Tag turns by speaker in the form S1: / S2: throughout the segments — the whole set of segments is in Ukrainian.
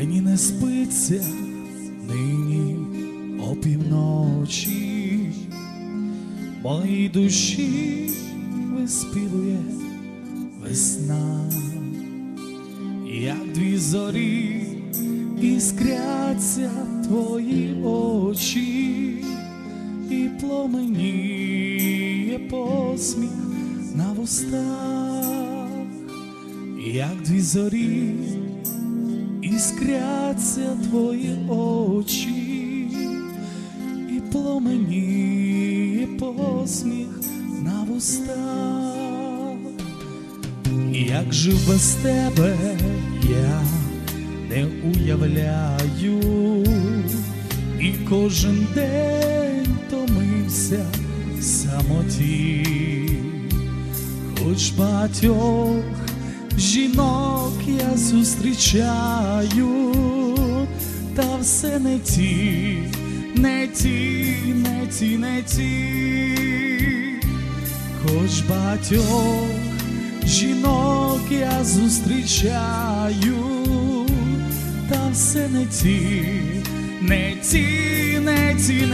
S1: не спиться нині опівночі, моїй душі виспівує весна, як дві зорі іскряться твої очі, і пломеніє посміх на вустах, як дві зорі іскряться твої очі, і пломеніє посміх на вустах, як жив без тебе я не уявляю, і кожен день томився в самоті, хоч багатьох жінок я зустрічаю, та все не ті, не ті, не ті, не ті, хоч багатьох жінок я зустрічаю, та все не ті, не ті, не ті,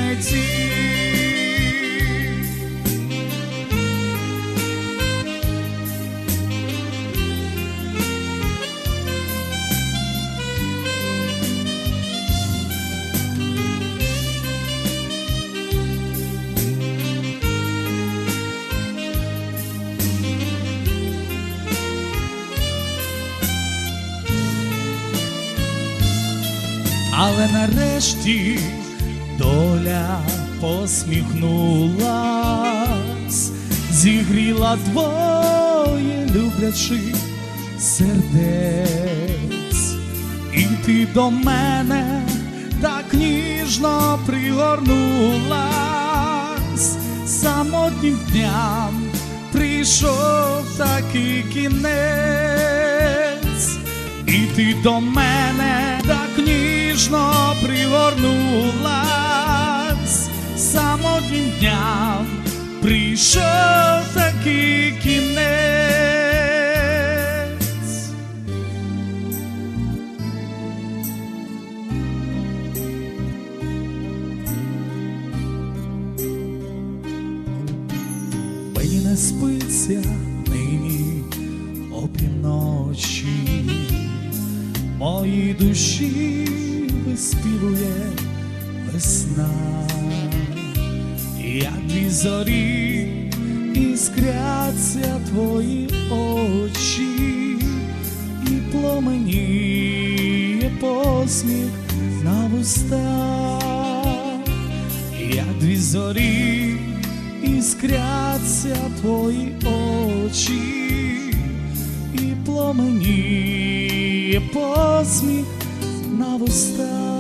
S1: Але нарешті доля посміхнулась, зігріла двоє люблячих сердець, і ти до мене так ніжно пригорнулась, самотнім дням прийшов такий кінець, і ти до мене ніжно пригорнулась, самотнім дням прийшов такий кінець. Мені не спиться нині опівночі, моїй душі виспівує весна, як дві зорі іскряться твої очі, і пломеніє посміх на вустах, як дві зорі іскряться твої очі, і пломеніє посміх на вустах.